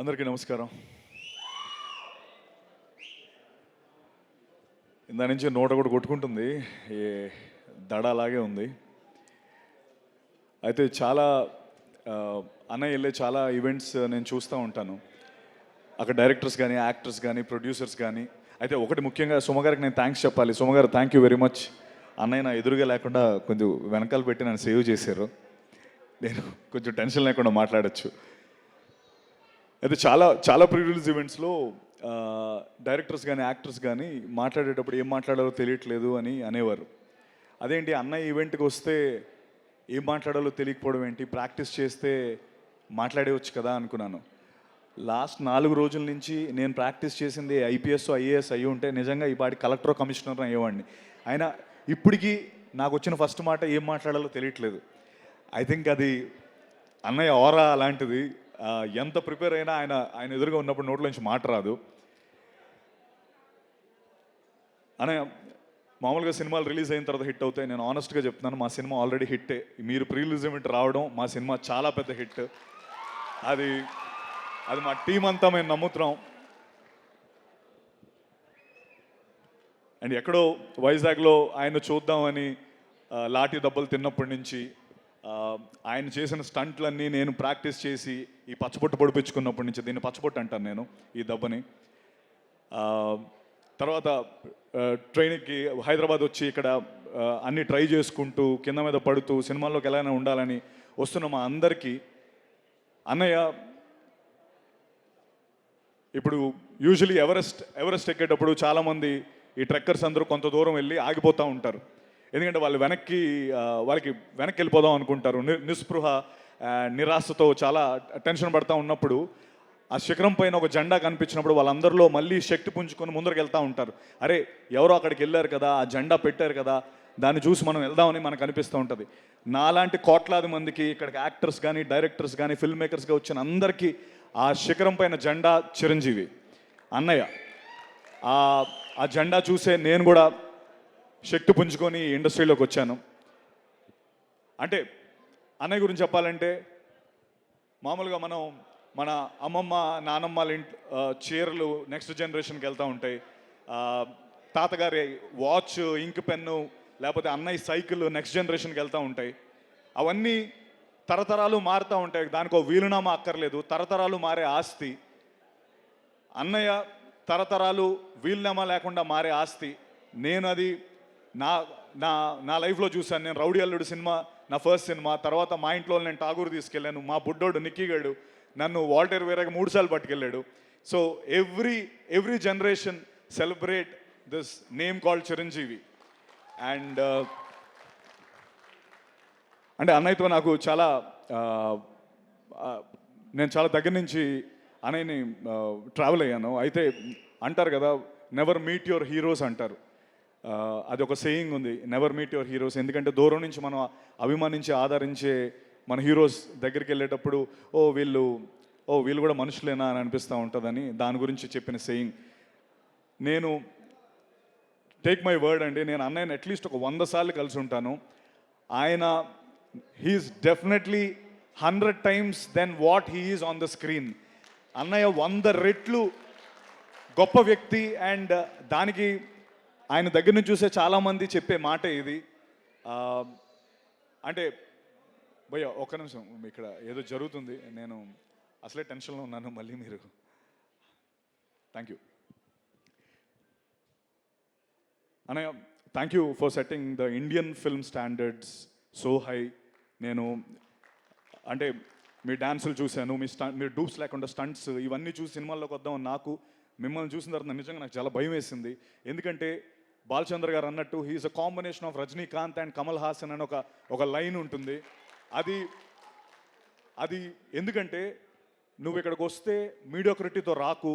అందరికీ నమస్కారం. ఇందా నుంచి నోట కూడా కొట్టుకుంటుంది. ఏ దడ అలాగే ఉంది. అయితే చాలా అన్నయ్య వెళ్ళే చాలా ఈవెంట్స్ నేను చూస్తూ ఉంటాను. అక్కడ డైరెక్టర్స్ కానీ యాక్టర్స్ కానీ ప్రొడ్యూసర్స్ కానీ అయితే ఒకటి ముఖ్యంగా సుమగారికి నేను థ్యాంక్స్ చెప్పాలి. సుమగారు థ్యాంక్ యూ వెరీ మచ్ అన్నయ్య నా ఎదురుగా లేకుండా కొంచెం వెనకాల పెట్టి నన్ను సేవ్ చేశారు. నేను కొంచెం టెన్షన్ లేకుండా మాట్లాడచ్చు. అయితే చాలా చాలా ప్రీ ఈవెంట్స్లో డైరెక్టర్స్ కానీ యాక్టర్స్ కానీ మాట్లాడేటప్పుడు ఏం మాట్లాడాలో తెలియట్లేదు అని అనేవారు. అదేంటి అన్నయ్య ఈవెంట్కి వస్తే ఏం మాట్లాడాలో తెలియకపోవడం ఏంటి? ప్రాక్టీస్ చేస్తే మాట్లాడేవచ్చు కదా అనుకున్నాను. లాస్ట్ నాలుగు రోజుల నుంచి నేను ప్రాక్టీస్ చేసింది ఐపీఎస్ ఐఏఎస్ అయ్యి ఉంటే నిజంగా ఈ పాటి కలెక్టర్ కమిషనర్ అయ్యేవాడిని. ఆయన ఇప్పటికీ నాకు వచ్చిన ఫస్ట్ మాట ఏం మాట్లాడాలో తెలియట్లేదు. ఐ థింక్ అది అన్నయ్య ఓరా అలాంటిది ఎంత ప్రిపేర్ అయినా ఆయన ఆయన ఎదురుగా ఉన్నప్పుడు నోట్లోంచి మాట రాదు. అనే మామూలుగా సినిమాలు రిలీజ్ అయిన తర్వాత హిట్ అవుతాయి. నేను ఆనెస్ట్గా చెప్తున్నాను మా సినిమా ఆల్రెడీ హిట్టే. మీరు ప్రీ రిలీజ్ ఈవెంట్ రావడం మా సినిమా చాలా పెద్ద హిట్. అది అది మా టీం అంతా మేము నమ్ముతున్నాం. అండ్ ఎక్కడో వైజాగ్లో ఆయన చూద్దామని లాఠీ దెబ్బలు తిన్నప్పటి నుంచి ఆయన చేసిన స్టంట్లన్నీ నేను ప్రాక్టీస్ చేసి ఈ పచ్చబొట్టు పొడిపించుకున్నప్పటి నుంచి దీన్ని పచ్చబొట్టు అంటాను నేను ఈ దెబ్బని. తర్వాత ట్రైన్కి హైదరాబాద్ వచ్చి ఇక్కడ అన్ని ట్రై చేసుకుంటూ కింద మీద పడుతూ సినిమాల్లోకి ఎలాగైనా ఉండాలని వస్తున్న మా అందరికీ అన్నయ్య ఇప్పుడు యూజువలీ ఎవరెస్ట్ ఎవరెస్ట్ ఎక్కేటప్పుడు చాలామంది ఈ ట్రెక్కర్స్ అందరూ కొంత దూరం వెళ్ళి ఆగిపోతూ ఉంటారు. ఎందుకంటే వాళ్ళు వెనక్కి వాళ్ళకి వెనక్కి వెళ్ళిపోదాం అనుకుంటారు. ని- నిస్పృహ నిరాశతో చాలా టెన్షన్ పడతా ఉన్నప్పుడు ఆ శిఖరం పైన ఒక జెండా కనిపించినప్పుడు వాళ్ళందరిలో మళ్ళీ శక్తి పుంజుకొని ముందరికి వెళ్తూ ఉంటారు. అరే ఎవరో అక్కడికి వెళ్ళారు కదా ఆ జెండా పెట్టారు కదా దాన్ని చూసి మనం వెళ్దామని మనకు అనిపిస్తూ ఉంటుంది. నాలాంటి కోట్లాది మందికి ఇక్కడికి యాక్టర్స్ కానీ డైరెక్టర్స్ కానీ ఫిల్మ్ మేకర్స్గా వచ్చిన అందరికీ ఆ శిఖరం పైన జెండా చిరంజీవి. అన్నయ్య ఆ జెండా చూసే నేను కూడా శక్తి పుంజుకొని ఇండస్ట్రీలోకి వచ్చాను. అంటే అన్నయ్య గురించి చెప్పాలంటే మామూలుగా మనం మన అమ్మమ్మ నానమ్మల ఇంట్ చీరలు నెక్స్ట్ జనరేషన్కి వెళ్తూ ఉంటాయి. తాతగారి వాచ్ ఇంక్ పెన్ను లేకపోతే అన్నయ్య సైకిల్ నెక్స్ట్ జనరేషన్కి వెళ్తూ ఉంటాయి. అవన్నీ తరతరాలు మారుతూ ఉంటాయి. దానికి ఒక వీలునామా అక్కర్లేదు. తరతరాలు మారే ఆస్తి. అన్నయ్య తరతరాలు వీలునామా లేకుండా మారే ఆస్తి. నేను అది నా నా నా లైఫ్లో చూశాను. నేను రౌడీ అల్లుడు సినిమా నా ఫస్ట్ సినిమా. తర్వాత మా ఇంట్లో నేను ఠాగూర్ తీసుకెళ్ళాను. మా బుడ్డోడు నిక్కిగాడు నన్ను వాల్టర్ వేరేగా మూడుసార్లు పట్టుకెళ్ళాడు. So every every generation celebrate this name called Chiranjeevi. And uh, అంటే అన్నయ్యతో నాకు చాలా uh, uh, నేను చాలా దగ్గర నుంచి అన్నయ్యని ట్రావెల్ అయ్యాను. అయితే అంటారు కదా నెవర్ మీట్ యువర్ హీరోస్ అంటారు. అది ఒక సేయింగ్ ఉంది నెవర్ మీట్ యువర్ హీరోస్ ఎందుకంటే దూరం నుంచి మనం అభిమానించి ఆదరించే మన హీరోస్ దగ్గరికి వెళ్ళేటప్పుడు ఓ వీళ్ళు ఓ వీళ్ళు కూడా మనుషులేనా? అని అనిపిస్తూ ఉంటుందని దాని గురించి చెప్పిన సేయింగ్ నేను టేక్ మై వర్డ్ అండి నేను అన్నయ్యని అట్లీస్ట్ ఒక వంద సార్లు కలిసి ఉంటాను. ఆయన he's definitely hundred times than what he's on the screen అన్నయ్య వంద రెట్లు గొప్ప వ్యక్తి అండ్ దానికి ఆయన దగ్గర నుంచి చూసే చాలామంది చెప్పే మాట ఇది. అంటే భయ ఒక్క నిమిషం. ఇక్కడ ఏదో జరుగుతుంది. నేను అసలే టెన్షన్లో ఉన్నాను. మళ్ళీ మీరు. Thank you. అన్నయ్య thank you for setting the Indian film standards so high. నేను అంటే మీ డ్యాన్సులు చూశాను. మీ స్టంట్ మీరు డూప్స్ లేకుండా స్టంట్స్ ఇవన్నీ చూసి సినిమాల్లోకి వద్దామని నాకు మిమ్మల్ని చూసిన తర్వాత నిజంగా నాకు చాలా భయం వేసింది. ఎందుకంటే బాలచంద్ర గారు అన్నట్టు he's a combination of Rajinikanth and Kamal Haasan అని ఒక ఒక లైన్ ఉంటుంది. అది అది ఎందుకంటే నువ్వు ఇక్కడికి వస్తే మీడియోక్రిటీతో రాకు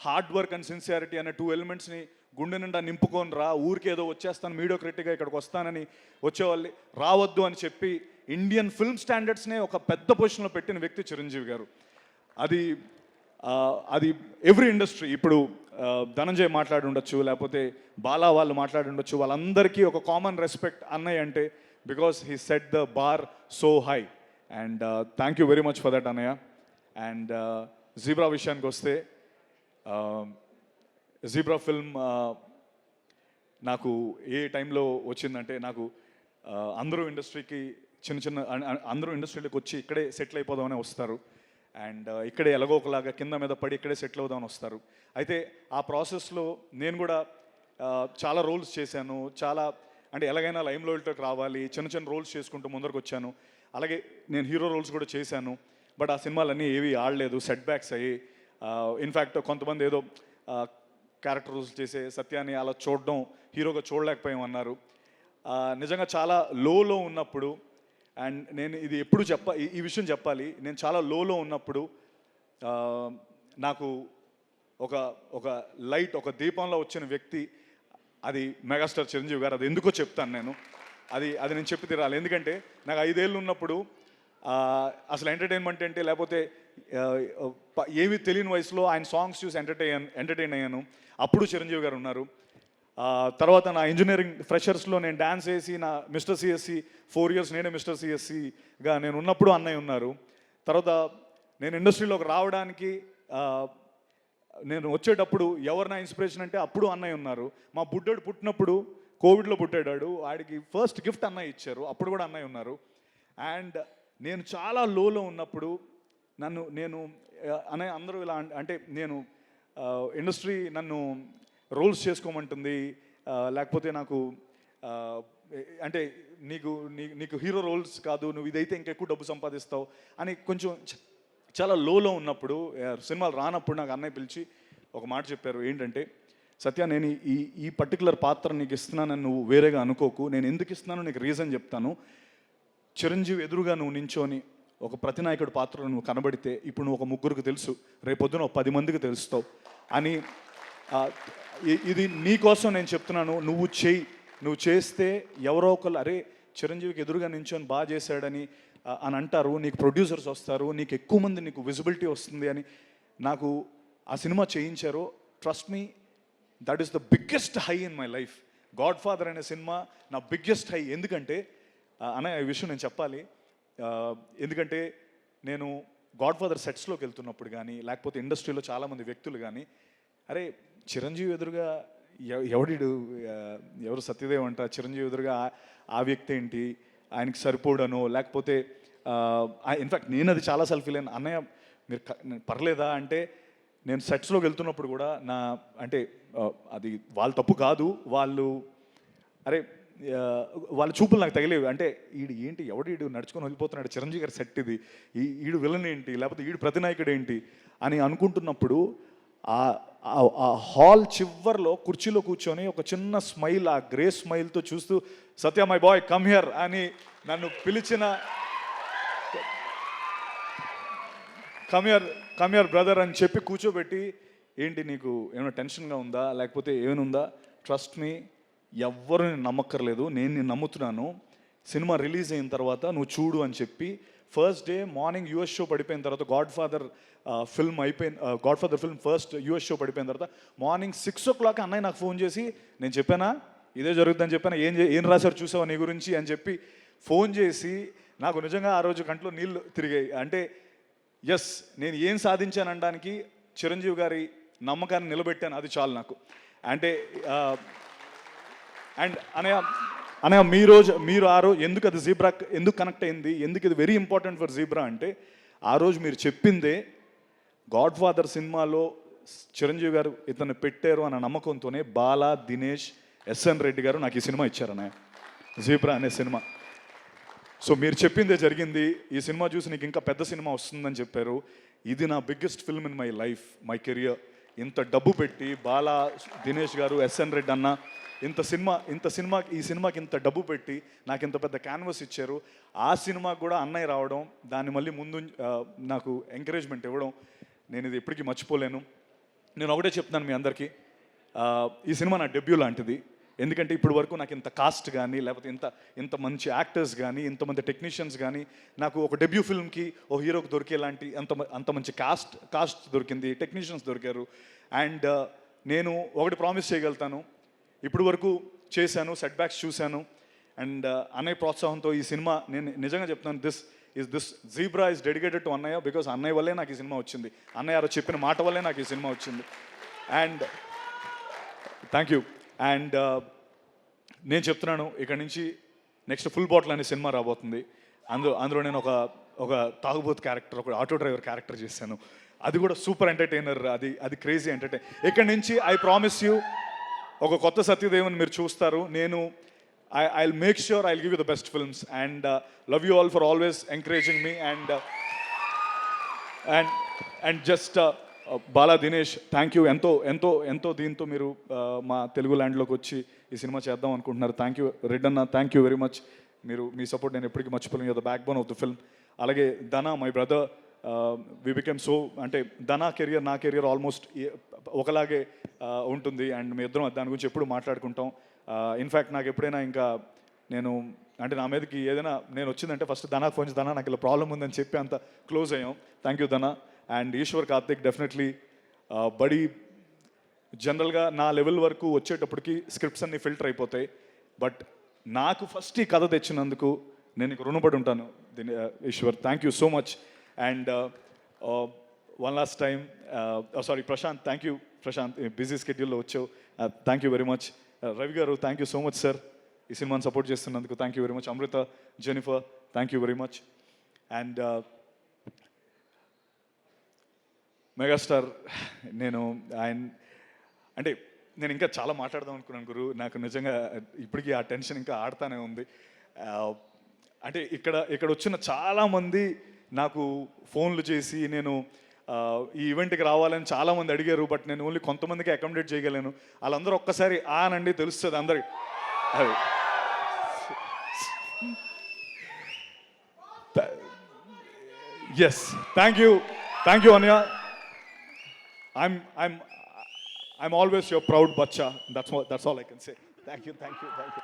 హార్డ్ వర్క్ అండ్ సిన్సియారిటీ అనే టూ ఎలిమెంట్స్ని గుండె నిండా నింపుకొని రా ఊరికి ఏదో వచ్చేస్తాను మీడియోక్రిటీగా ఇక్కడికి వస్తానని వచ్చేవాళ్ళు రావద్దు అని చెప్పి ఇండియన్ ఫిల్మ్ స్టాండర్డ్స్నే ఒక పెద్ద పొజిషన్లో పెట్టిన వ్యక్తి చిరంజీవి గారు. అది అది ఎవ్రీ ఇండస్ట్రీ ఇప్పుడు ధనంజయ్ మాట్లాడి ఉండొచ్చు లేకపోతే బాలా వాళ్ళు మాట్లాడి ఉండొచ్చు. వాళ్ళందరికీ ఒక కామన్ రెస్పెక్ట్ అన్నయ్య అంటే because he set the bar so high and thank you very much for that అన్నయ్య. అండ్ జీబ్రా uh, విషయానికి వస్తే జీబ్రా ఫిల్మ్ నాకు ఏ టైంలో వచ్చిందంటే నాకు అందరూ ఇండస్ట్రీకి చిన్న చిన్న అందరూ ఇండస్ట్రీలోకి వచ్చి ఇక్కడే సెటిల్ అయిపోదామని వస్తారు. అండ్ ఇక్కడే ఎలాగో ఒకలాగా కింద మీద పడి ఇక్కడే సెటిల్ అవుదామని వస్తారు. అయితే ఆ ప్రాసెస్లో నేను కూడా చాలా రోల్స్ చేశాను. చాలా అంటే ఎలాగైనా లైమ్ లోల్టోకి రావాలి చిన్న చిన్న రోల్స్ చేసుకుంటూ ముందరకు వచ్చాను అలాగే నేను హీరో రోల్స్ కూడా చేశాను. బట్ ఆ సినిమాలన్నీ ఏవి ఆడలేదు సెట్ బ్యాక్స్ అయ్యి ఇన్ఫ్యాక్ట్ కొంతమంది ఏదో క్యారెక్టర్ రోల్స్ చేసే సత్యాన్ని అలా చూడడం హీరోగా చూడలేకపోయాం అన్నారు నిజంగా చాలా లోలో ఉన్నప్పుడు అండ్ నేను ఇది ఎప్పుడు చెప్ప ఈ- ఈ విషయం చెప్పాలి. నేను చాలా లోలో ఉన్నప్పుడు నాకు ఒక ఒక లైట్ ఒక దీపంలో వచ్చిన వ్యక్తి అది మెగాస్టార్ చిరంజీవి గారు అది ఎందుకో చెప్తాను నేను. అది అది నేను చెప్పి తీరాలి. ఎందుకంటే నాకు ఐదేళ్ళు ఉన్నప్పుడు అసలు ఎంటర్టైన్మెంట్ అంటే లేకపోతే ఏమీ తెలియని వయసులో ఆయన సాంగ్స్ చూసి ఎంటర్టైన్ ఎంటర్టైన్ అయ్యాను. అప్పుడు చిరంజీవి గారు ఉన్నారు. తర్వాత నా ఇంజనీరింగ్ ఫ్రెషర్స్లో నేను డ్యాన్స్ వేసి నా మిస్టర్ సిఎస్సి ఫోర్ ఇయర్స్ నేనే మిస్టర్ సిఎస్సిగా నేను ఉన్నప్పుడు అన్నయ్య ఉన్నారు. తర్వాత నేను ఇండస్ట్రీలోకి రావడానికి నేను వచ్చేటప్పుడు ఎవరు నా ఇన్స్పిరేషన్ అంటే అప్పుడు అన్నయ్య ఉన్నారు. మా బుడ్డోడు పుట్టినప్పుడు కోవిడ్లో పుట్టాడాడు. ఆడికి ఫస్ట్ గిఫ్ట్ అన్నయ్య ఇచ్చారు. అప్పుడు కూడా అన్నయ్య ఉన్నారు. అండ్ నేను చాలా లోలో ఉన్నప్పుడు నన్ను నేను అన్నయ్య అందరూ ఇలా అంటే నేను ఇండస్ట్రీ నన్ను రోల్స్ చేసుకోమంటుంది లేకపోతే నాకు అంటే నీకు నీ- నీకు హీరో రోల్స్ కాదు నువ్వు ఇదైతే ఇంకెక్కువ డబ్బు సంపాదిస్తావు అని కొంచెం చాలా లోలో ఉన్నప్పుడు సినిమాలు రానప్పుడు నాకు అన్నయ్య పిలిచి ఒక మాట చెప్పారు ఏంటంటే సత్య నేను ఈ ఈ పర్టికులర్ పాత్ర నీకు ఇస్తున్నానని నువ్వు వేరేగా అనుకోకు నేను ఎందుకు ఇస్తున్నానో నీకు రీజన్ చెప్తాను. చిరంజీవి ఎదురుగా నువ్వు నించోని ఒక ప్రతినాయకుడు పాత్రలో నువ్వు కనబడితే ఇప్పుడు నువ్వు ఒక ముగ్గురికి తెలుసు రేపొద్దున ఒక పది మందికి తెలుస్తావు అని ఇది నీకోసం నేను చెప్తున్నాను. నువ్వు చెయ్యి నువ్వు చేస్తే ఎవరో ఒకరు అరే చిరంజీవికి ఎదురుగా నించొని బాగా చేశాడని అని అంటారు. నీకు ప్రొడ్యూసర్స్ వస్తారు. నీకు ఎక్కువ మంది నీకు విజిబిలిటీ వస్తుంది అని నాకు ఆ సినిమా చేయించారు. Trust me that is the biggest high in my life Godfather అనే సినిమా నా బిగ్గెస్ట్ హై ఎందుకంటే ఆ, అనే విషయం నేను చెప్పాలి. ఎందుకంటే నేను గాడ్ ఫాదర్ సెట్స్లోకి వెళ్తున్నప్పుడు కానీ లేకపోతే ఇండస్ట్రీలో చాలామంది వ్యక్తులు కానీ అరే చిరంజీవి ఎదురుగా ఎవ- ఎవడిడు ఎవరు సత్యదేవ్ అంట చిరంజీవి ఎదురుగా ఆ- వ్యక్తి ఏంటి ఆయనకి సరిపోడనో లేకపోతే ఇన్ఫాక్ట్ నేను అది చాలాసార్లు ఫీల్ అయినా అన్నయ్య మీరు పర్లేదా అంటే నేను సెట్స్లోకి వెళ్తున్నప్పుడు కూడా నా అంటే అది వాళ్ళ తప్పు కాదు వాళ్ళు అరే వాళ్ళ చూపులు నాకు తగిలేవి. అంటే ఈడు ఏంటి ఎవడు ఈడు నడుచుకొని వెళ్ళిపోతున్నాడు చిరంజీవి గారి సెట్ ఇది ఈ ఈడు విలన్ ఏంటి లేకపోతే ఈడు ప్రతినాయకుడు ఏంటి అని అనుకుంటున్నప్పుడు ఆ ఆ- హాల్ చివర్లో కుర్చీలో కూర్చొని ఒక చిన్న స్మైల్ ఆ గ్రే స్మైల్తో చూస్తూ Satya my boy come here అని నన్ను పిలిచిన కమ్యర్ కమ్యర్ బ్రదర్ అని చెప్పి కూర్చోబెట్టి ఏంటి నీకు ఏమైనా టెన్షన్గా ఉందా? లేకపోతే ఏమైనా ఉందా? ట్రస్ట్ మీ ఎవ్వరు నేను నమ్మక్కర్లేదు. నేను నేను నమ్ముతున్నాను. సినిమా రిలీజ్ అయిన తర్వాత నువ్వు చూడు అని చెప్పి first day morning US show పడిపోయిన తర్వాత గాడ్ ఫాదర్ ఫిల్మ్ అయిపోయిన Godfather film first US show పడిపోయిన తర్వాత మార్నింగ్ సిక్స్ ఓ క్లాక్ అన్నయ్య నాకు ఫోన్ చేసి నేను చెప్పానా? ఇదే జరుగుతుందని చెప్పాను? ఏం చే- ఏం రాశారు చూసావా నీ గురించి? అని చెప్పి ఫోన్ చేసి నాకు నిజంగా ఆ రోజు కంట్లో నీళ్ళు తిరిగాయి. అంటే ఎస్ నేను ఏం సాధించాను అనడానికి చిరంజీవి గారి నమ్మకాన్ని నిలబెట్టాను. అది చాలు నాకు. అంటే uh, అండ్ అనే అనయ్య మీ రోజు మీరు ఆ రోజు ఎందుకు అది జీబ్రా ఎందుకు కనెక్ట్ అయింది ఎందుకు ఇది వెరీ ఇంపార్టెంట్ ఫర్ జీబ్రా అంటే ఆ రోజు మీరు చెప్పిందే గాడ్ ఫాదర్ సినిమాలో చిరంజీవి గారు ఇతను పెట్టారు అన్న నమ్మకంతోనే బాలా దినేష్ ఎస్ఎన్ రెడ్డి గారు నాకు ఈ సినిమా ఇచ్చారనే జీబ్రా అనే సినిమా. సో మీరు చెప్పిందే జరిగింది ఈ సినిమా చూసి నీకు ఇంకా పెద్ద సినిమా వస్తుందని చెప్పారు. ఇది నా biggest film in my life my career ఇంత డబ్బు పెట్టి బాలా దినేష్ గారు ఎస్ఎన్ రెడ్డి అన్న ఇంత సినిమా ఇంత సినిమా ఈ సినిమాకి ఇంత డబ్బు పెట్టి నాకు ఇంత పెద్ద క్యాన్వస్ ఇచ్చారు. ఆ సినిమాకి కూడా అన్నయ్య రావడం దాన్ని మళ్ళీ ముందు నాకు ఎంకరేజ్మెంట్ ఇవ్వడం నేను ఇది ఎప్పటికీ మర్చిపోలేను. నేను ఒకటే చెప్తున్నాను మీ అందరికీ. ఈ సినిమా నా డెబ్యూ లాంటిది. ఎందుకంటే ఇప్పుడు వరకు నాకు ఇంత కాస్ట్ కానీ లేకపోతే ఇంత ఇంత మంచి యాక్టర్స్ కానీ ఇంతమంది టెక్నీషియన్స్ కానీ నాకు ఒక డెబ్యూ ఫిల్మ్కి ఓ హీరోకి దొరికేలాంటి అంత అంత మంచి కాస్ట్ కాస్ట్ దొరికింది టెక్నీషియన్స్ దొరికారు. అండ్ uh, నేను ఒకటి ప్రామిస్ చేయగలుగుతాను. ఇప్పుడు వరకు చేశాను సెట్ బ్యాక్స్ చూశాను అండ్ uh, అన్నయ్య ప్రోత్సాహంతో ఈ సినిమా నేను నిజంగా చెప్తున్నాను this is this Zebra is dedicated to అన్నయ్య బికాస్ అన్నయ్య వల్లే నాకు ఈ సినిమా వచ్చింది. అన్నయ్య చెప్పిన మాట వల్లే నాకు ఈ సినిమా వచ్చింది. And thank you and uh, నేను చెప్తున్నాను ఇక్కడ నుంచి నెక్స్ట్ ఫుల్ బాటిల్ అనే సినిమా రాబోతుంది. అందులో అందులో నేను ఒక ఒక తాగుబోత్ క్యారెక్టర్ ఒక ఆటో డ్రైవర్ క్యారెక్టర్ చేశాను. అది కూడా సూపర్ ఎంటర్టైనర్ అది అది క్రేజీ ఎంటర్టైన్ ఇక్కడ నుంచి ఐ ప్రామిస్ యూ ఒక కొత్త సత్యదేవన్ మీరు చూస్తారు. నేను I I make sure I give you the best films and uh, love you all for always encouraging me and uh, and and just Uh, Bala Dinesh thank you ఎంతో ఎంతో ఎంతో దీంతో మీరు uh, మా తెలుగు ల్యాండ్లోకి వచ్చి ఈ సినిమా చేద్దాం అనుకుంటున్నారు. థ్యాంక్ యూ రెడ్ అన్న థ్యాంక్ యూ వెరీ మచ్ మీరు మీ సపోర్ట్ నేను ఎప్పటికీ మర్చిపోలేను. The backbone of the film అలాగే Dhana my brother we became so అంటే ధనా కెరియర్ నా కెరియర్ ఆల్మోస్ట్ ఒకలాగే uh, ఉంటుంది. అండ్ మీ ఇద్దరం దాని గురించి ఎప్పుడు మాట్లాడుకుంటాం. ఇన్ఫ్యాక్ట్ నాకు ఎప్పుడైనా ఇంకా నేను అంటే నా మీదకి ఏదైనా నేను వచ్చిందంటే ఫస్ట్ ధనా ఫోన్ చేసి ధనా నాకు ఇలా ప్రాబ్లం ఉందని చెప్పి అంత క్లోజ్ అయ్యాం. Thank you Dhana. And Eshwar Karthik definitely buddy జనరల్గా నా లెవెల్ వరకు వచ్చేటప్పటికి స్క్రిప్ట్స్ అన్ని ఫిల్టర్ అయిపోతాయి. బట్ నాకు ఫస్ట్ ఈ కథ తెచ్చినందుకు నేను నీకు రుణపడి ఉంటాను దీని Eshwar. Thank you so much and one last time sorry Prashanth thank you Prashanth busy స్కెడ్యూల్లో వచ్చావు. Thank you very much Ravi garu thank you so much sir ఈ సినిమాని సపోర్ట్ చేస్తున్నందుకు thank you very much Amrutha Jennifer thank you very much and megastar నేను ఆయన అంటే నేను ఇంకా చాలా మాట్లాడదాం అనుకున్నాను గురు. నాకు నిజంగా ఇప్పటికీ ఆ టెన్షన్ ఇంకా ఆడుతానే ఉంది. అంటే ఇక్కడ ఇక్కడ వచ్చిన చాలామంది నాకు ఫోన్లు చేసి నేను ఈ ఈవెంట్కి రావాలని చాలామంది అడిగారు బట్ నేను ఓన్లీ కొంతమందికి అకామిడేట్ చేయగలను. వాళ్ళందరూ ఒక్కసారి ఆనండి తెలుస్తుంది అందరికి. అది. Yes thank you thank you Anya I'm, I'm, I'm always your proud bacha. That's, what, that's all I can say. Thank you, thank you, thank you.